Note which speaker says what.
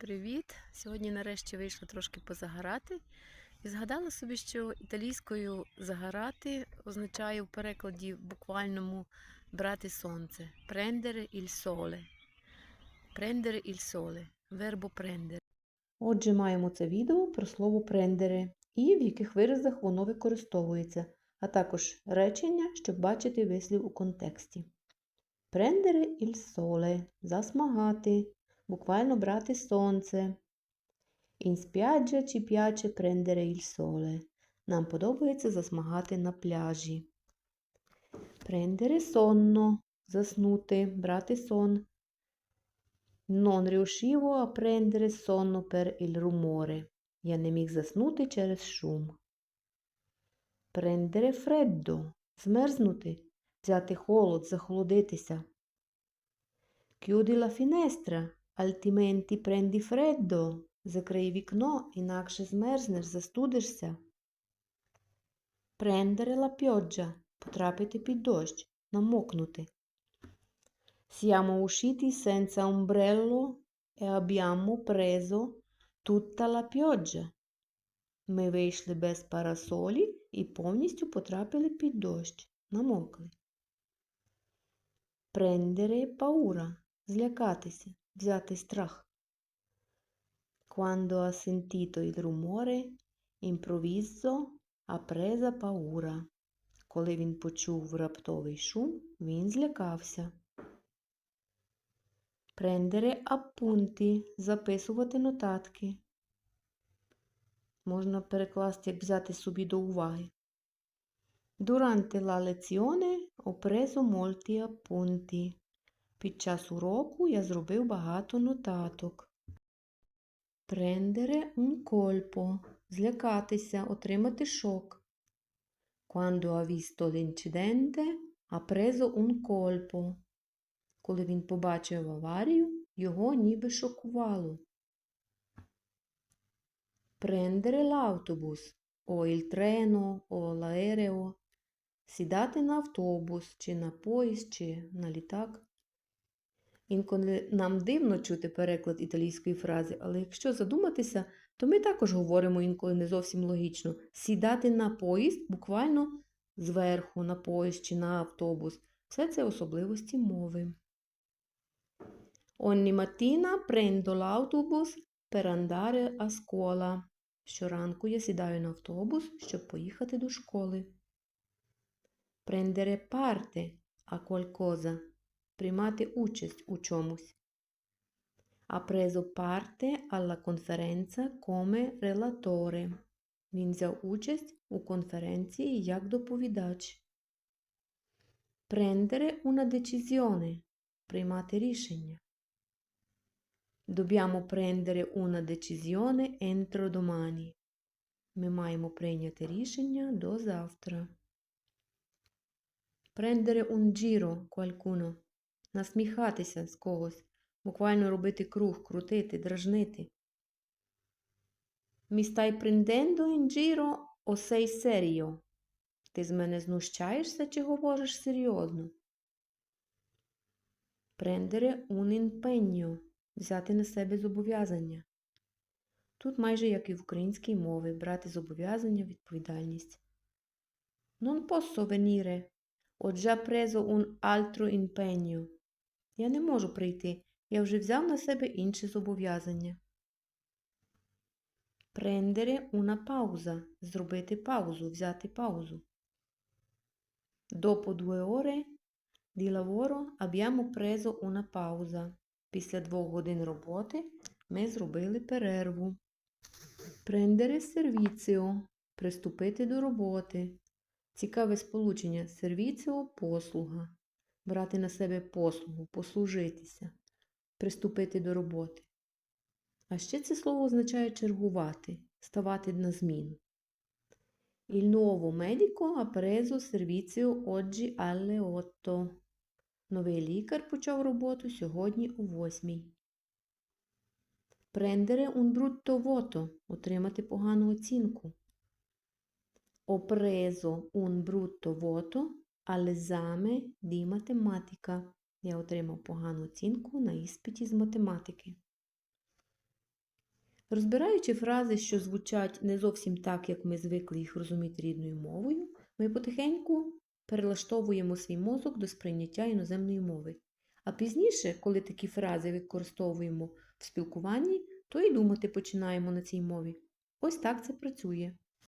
Speaker 1: Привіт! Сьогодні нарешті вийшла трошки позагорати і згадала собі, що італійською загорати означає в перекладі буквальному брати сонце. Prendere il sole. Prendere il sole. Вербо prendere.
Speaker 2: Отже, маємо це відео про слово прендери і в яких виразах воно використовується, а також речення, щоб бачити вислів у контексті. Prendere il sole – засмагати, буквально брати сонце. In spiaggia ci piace prendere il sole. Нам подобається засмагати на пляжі. Prendere sonno – заснути, брати сон. Non riuscivo a prendere sonno per il rumore. Я не міг заснути через шум. Prendere freddo – змерзнути, взяти холод, захолодитися. Chiudi la finestra, altrimenti prendi freddo. Закрий вікно, інакше змерзнеш, застудишся. La pioggia – потрапити під дощ, намокнути. Siamo usciti senza ombrello e abbiamo preso tutta la pioggia. Ми вийшли без парасолі і повністю потрапили під дощ, намокли. Prendere paura – злякатися, взяти страх. Quando ha sentito il rumore, improvviso ha presa paura. Коли він почув раптовий шум, він злякався. Prendere appunti – записувати нотатки. Можна перекласти, взяти собі до уваги. Durante la lezione ho preso molti appunti. Під час уроку я зробив багато нотаток. Prendere un colpo – злякатися, отримати шок. Quando ha visto l'incidente, ha preso un colpo. Коли він побачив аварію, його ніби шокувало. Prendere l'autobus o il treno o l'aereo. Сідати на автобус, чи на поїзд, чи на літак. Інколи нам дивно чути переклад італійської фрази, але якщо задуматися, то ми також говоримо інколи не зовсім логічно. Сідати на поїзд буквально зверху на поїзд чи на автобус. Все це особливості мови. Ogni mattina prendo l'autobus per andare a scuola. Щоранку я сідаю на автобус, щоб поїхати до школи. Prendere parte a qualcosa. Приймати участь у чомусь. Ha preso parte alla conferenza come relatore. Він взяв участь у конференції як доповідач. Prendere una decisione. Приймати рішення. Dobbiamo prendere una decisione entro domani. Ми маємо прийняти рішення до завтра. Prendere un giro qualcuno. Насміхатися з когось. Буквально робити круг, крутити, дражнити. Mi stai prendendo in giro? Ти з мене знущаєшся чи говориш серйозно? Prendere un impegno взяти на себе зобов'язання. Тут майже як і в українській мові брати зобов'язання, відповідальність. Non posso venire. Ho già preso un altro impegno. Я не можу прийти. Я вже взяв на себе інше зобов'язання. Prendere una pausa. Зробити паузу, взяти паузу. Dopo due ore di lavoro abbiamo preso una pausa. Після двох годин роботи ми зробили перерву. Prendere servizio – приступити до роботи. Цікаве сполучення servizio – послуга. Брати на себе послугу, послужитися, приступити до роботи. А ще це слово означає чергувати, ставати на зміну. Il nuovo medico ha preso servizio oggi alle 8. Новий лікар почав роботу сьогодні о 8. Prendere un brutto voto – отримати погану оцінку. Ho preso un brutto voto all'esame di matematica. Я отримав погану оцінку на іспиті з математики. Розбираючи фрази, що звучать не зовсім так, як ми звикли їх розуміти рідною мовою, ми потихеньку перелаштовуємо свій мозок до сприйняття іноземної мови. А пізніше, коли такі фрази використовуємо в спілкуванні, то і думати починаємо на цій мові. Ось так це працює.